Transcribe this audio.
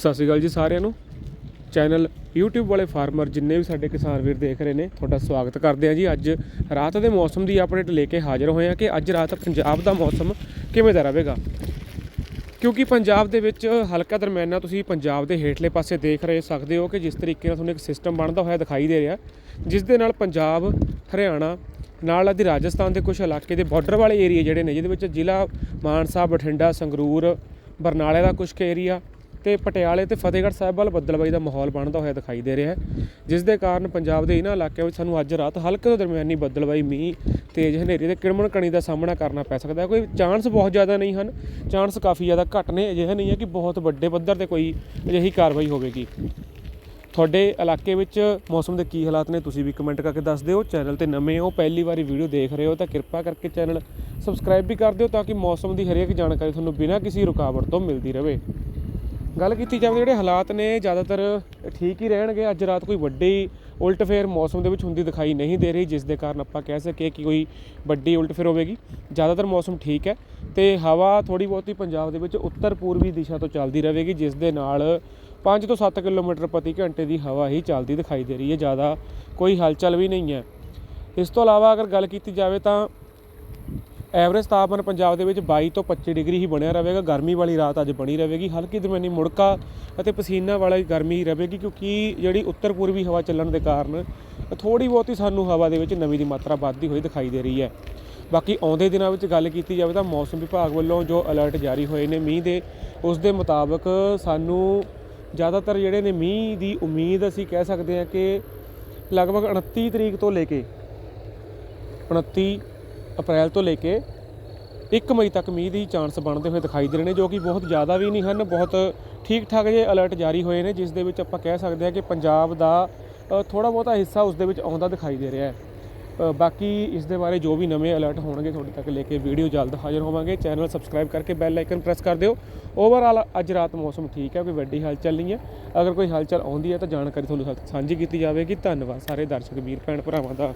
ਸਤਿ ਸ਼੍ਰੀ ਅਕਾਲ ਜੀ ਸਾਰਿਆਂ ਨੂੰ। ਚੈਨਲ YouTube ਵਾਲੇ ਫਾਰਮਰ ਜਿੰਨੇ ਵੀ ਸਾਡੇ ਕਿਸਾਨ ਵੀਰ ਦੇਖ ਰਹੇ ਨੇ, ਤੁਹਾਡਾ ਸਵਾਗਤ ਕਰਦੇ ਆ ਜੀ। ਅੱਜ ਰਾਤ ਦੇ ਮੌਸਮ ਦੀ ਅਪਡੇਟ ਲੈ ਕੇ ਹਾਜ਼ਰ ਹੋਏ ਆ ਕਿ ਅੱਜ ਰਾਤ ਪੰਜਾਬ ਦਾ ਮੌਸਮ ਕਿਵੇਂ ਦਾ ਰਹੇਗਾ। ਕਿਉਂਕਿ ਪੰਜਾਬ ਦੇ ਵਿੱਚ ਹਲਕਾ ਦਰਮਿਆਨਾ ਤੁਸੀਂ ਪੰਜਾਬ ਦੇ ਹੇਠਲੇ ਪਾਸੇ ਦੇਖ ਰਹੇ ਸਕਦੇ ਹੋ ਕਿ ਜਿਸ ਤਰੀਕੇ ਨਾਲ ਤੁਹਾਨੂੰ ਇੱਕ ਸਿਸਟਮ ਬਣਦਾ ਹੋਇਆ ਦਿਖਾਈ ਦੇ ਰਿਹਾ। ਜਿਸ ਦੇ ਨਾਲ ਪੰਜਾਬ, ਹਰਿਆਣਾ, ਨਾਲ ਆਦੀ ਰਾਜਸਥਾਨ ਦੇ ਕੁਝ ਇਲਾਕੇ ਦੇ ਬਾਰਡਰ ਵਾਲੇ ਏਰੀਆ ਜਿਹੜੇ ਨੇ, ਜਿਹਦੇ ਵਿੱਚ ਜ਼ਿਲ੍ਹਾ ਮਾਨਸਾ, ਬਠਿੰਡਾ, ਸੰਗਰੂਰ, ਬਰਨਾਲੇ ਦਾ ਕੁਝ ਕੁ ਏਰੀਆ ਤੇ ਪਟਿਆਲੇ ਤੇ ਫਤਿਹਗੜ੍ਹ ਸਾਹਿਬ ਵੱਲ ਬੱਦਲਬਾਈ ਦਾ ਮਾਹੌਲ ਬਣਦਾ ਹੋਇਆ ਦਿਖਾਈ ਦੇ ਰਿਹਾ ਹੈ, ਜਿਸ ਦੇ ਕਾਰਨ ਪੰਜਾਬ ਦੇ ਇਹਨਾਂ ਇਲਾਕਿਆਂ ਵਿੱਚ ਸਾਨੂੰ ਅੱਜ ਰਾਤ ਹਲਕੇ ਤੋਂ ਦਰਮਿਆਨੀ ਬੱਦਲਬਾਈ, ਮੀਂਹ, ਤੇਜ਼ ਹਨੇਰੀ ਤੇ ਕਿਰਮਣ ਕਣੀ ਦਾ ਸਾਹਮਣਾ ਕਰਨਾ ਪੈ ਸਕਦਾ ਹੈ। ਕੋਈ ਚਾਂਸ ਬਹੁਤ ਜ਼ਿਆਦਾ ਨਹੀਂ ਹਨ, ਚਾਂਸ ਕਾਫੀ ਜ਼ਿਆਦਾ ਘੱਟ ਨੇ, ਅਜਿਹਾ ਨਹੀਂ ਹੈ ਕਿ ਬਹੁਤ ਵੱਡੇ ਪੱਧਰ ਤੇ ਕੋਈ ਅਜਿਹੀ ਕਾਰਵਾਈ ਹੋਵੇਗੀ। ਤੁਹਾਡੇ ਇਲਾਕੇ ਵਿੱਚ ਮੌਸਮ ਦੇ ਕੀ ਹਾਲਾਤ ਨੇ, ਤੁਸੀਂ ਵੀ ਕਮੈਂਟ ਕਰਕੇ ਦੱਸ ਦਿਓ। ਚੈਨਲ ਤੇ ਨਵੇਂ ਹੋ, ਪਹਿਲੀ ਵਾਰੀ ਵੀਡੀਓ ਦੇਖ ਰਹੇ ਹੋ, ਤਾਂ ਕਿਰਪਾ ਕਰਕੇ ਚੈਨਲ ਸਬਸਕ੍ਰਾਈਬ ਵੀ ਕਰ ਦਿਓ ਤਾਂ ਕਿ ਮੌਸਮ ਦੀ ਹਰੇਕ ਜਾਣਕਾਰੀ ਤੁਹਾਨੂੰ ਬਿਨਾਂ ਕਿਸੇ ਰੁਕਾਵਟ ਤੋਂ ਮਿਲਦੀ ਰਹੇ। ਗੱਲ ਕੀਤੀ ਜਾਵੇ ਜਿਹੜੇ ਹਾਲਾਤ ਨੇ ਜ਼ਿਆਦਾਤਰ ਠੀਕ ਹੀ ਰਹਿਣਗੇ। ਅੱਜ ਰਾਤ ਕੋਈ ਵੱਡੀ ਉਲਟ ਫੇਰ ਮੌਸਮ ਦੇ ਵਿੱਚ ਹੁੰਦੀ ਦਿਖਾਈ ਨਹੀਂ ਦੇ ਰਹੀ, ਜਿਸ ਦੇ ਕਾਰਨ ਆਪਾਂ ਕਹਿ ਸਕੀਏ ਕਿ ਕੋਈ ਵੱਡੀ ਉਲਟ ਫੇਰ ਹੋਵੇਗੀ। ਜ਼ਿਆਦਾਤਰ ਮੌਸਮ ਠੀਕ ਹੈ ਤੇ ਹਵਾ ਥੋੜੀ ਬਹੁਤੀ ਪੰਜਾਬ ਦੇ ਵਿੱਚ ਉੱਤਰ ਪੂਰਬੀ ਦਿਸ਼ਾ ਤੋਂ ਚੱਲਦੀ ਰਹੇਗੀ, ਜਿਸ ਦੇ ਨਾਲ 5 ਤੋਂ 7 ਕਿਲੋਮੀਟਰ ਪ੍ਰਤੀ ਘੰਟੇ ਦੀ ਹਵਾ ਹੀ ਚੱਲਦੀ ਦਿਖਾਈ ਦੇ ਰਹੀ ਹੈ। ਜ਼ਿਆਦਾ ਕੋਈ ਹਲਚਲ ਵੀ ਨਹੀਂ ਹੈ। ਇਸ ਤੋਂ ਇਲਾਵਾ ਅਗਰ ਗੱਲ ਕੀਤੀ ਜਾਵੇ ਤਾਂ ਐਵਰੇਜ ਤਾਪਮਾਨ ਪੰਜਾਬ ਦੇ ਵਿੱਚ 22 ਤੋਂ 25 ਡਿਗਰੀ ਹੀ ਬਣਿਆ ਰਹੇਗਾ। ਗਰਮੀ ਵਾਲੀ ਰਾਤ ਅੱਜ ਬਣੀ ਰਹੇਗੀ। ਹਲਕੀ ਦਰਮਿਆਨੀ ਮੁੜਕਾ ਅਤੇ ਪਸੀਨਾ ਵਾਲੀ ਗਰਮੀ ਹੀ ਰਹੇਗੀ ਕਿਉਂਕਿ ਜਿਹੜੀ ਉੱਤਰ ਪੂਰਬੀ ਹਵਾ ਚੱਲਣ ਦੇ ਕਾਰਨ ਥੋੜੀ ਬਹੁਤੀ ਸਾਨੂੰ ਹਵਾ ਦੇ ਵਿੱਚ ਨਮੀ ਦੀ ਮਾਤਰਾ ਵੱਧਦੀ ਹੋਈ ਦਿਖਾਈ ਦੇ ਰਹੀ ਹੈ। ਬਾਕੀ ਆਉਂਦੇ ਦਿਨਾਂ ਵਿੱਚ ਗੱਲ ਕੀਤੀ ਜਾਵੇ ਤਾਂ ਮੌਸਮ ਵਿਭਾਗ ਵੱਲੋਂ ਜੋ ਅਲਰਟ ਜਾਰੀ ਹੋਏ ਨੇ ਮੀਂਹ ਦੇ, ਉਸ ਦੇ ਮੁਤਾਬਕ ਸਾਨੂੰ ਜ਼ਿਆਦਾਤਰ ਜਿਹੜੇ ਨੇ ਮੀਂਹ ਦੀ ਉਮੀਦ ਅਸੀਂ ਕਹਿ ਸਕਦੇ ਹਾਂ ਕਿ ਲਗਭਗ 29 ਤਰੀਕ ਤੋਂ ਲੈ ਕੇ 29 ਅਪ੍ਰੈਲ ਤੋਂ ਲੈ ਕੇ 1 ਮਈ ਤੱਕ ਮੀਂਹ ਦੀ ਚਾਂਸ ਬਣਦੇ ਹੋਏ ਦਿਖਾਈ ਦੇ ਰਹੇ ਨੇ, ਜੋ ਕਿ ਬਹੁਤ ਜ਼ਿਆਦਾ ਵੀ ਨਹੀਂ ਹਨ, ਬਹੁਤ ਠੀਕ ਠਾਕ ਜਿਹੇ ਅਲਰਟ ਜਾਰੀ ਹੋਏ ਨੇ, ਜਿਸ ਦੇ ਵਿੱਚ ਆਪਾਂ ਕਹਿ ਸਕਦੇ ਹਾਂ ਕਿ ਪੰਜਾਬ ਦਾ ਥੋੜਾ ਬਹੁਤਾ ਹਿੱਸਾ ਉਸ ਦੇ ਵਿੱਚ ਆਉਂਦਾ ਦਿਖਾਈ ਦੇ ਰਿਹਾ ਹੈ। ਬਾਕੀ ਇਸ ਦੇ ਬਾਰੇ ਜੋ ਵੀ ਨਵੇਂ ਅਲਰਟ ਹੋਣਗੇ ਤੁਹਾਡੇ ਤੱਕ ਲੈ ਕੇ ਵੀਡੀਓ ਜਲਦ ਹਾਜ਼ਰ ਹੋਵਾਂਗੇ। ਚੈਨਲ ਸਬਸਕ੍ਰਾਈਬ ਕਰਕੇ ਬੈਲ ਆਈਕਨ ਪ੍ਰੈਸ ਕਰ ਦਿਓ। ਓਵਰਆਲ ਅੱਜ ਰਾਤ ਮੌਸਮ ਠੀਕ ਹੈ, ਕੋਈ ਵੱਡੀ ਹਲਚਲ ਨਹੀਂ ਹੈ। ਅਗਰ ਕੋਈ ਹਲਚਲ ਆਉਂਦੀ ਹੈ ਤਾਂ ਜਾਣਕਾਰੀ ਤੁਹਾਨੂੰ ਸਾਂਝੀ ਕੀਤੀ ਜਾਵੇਗੀ। ਧੰਨਵਾਦ ਸਾਰੇ ਦਰਸ਼ਕ, ਵੀਰ, ਭੈਣ, ਭਰਾਵਾਂ ਦਾ।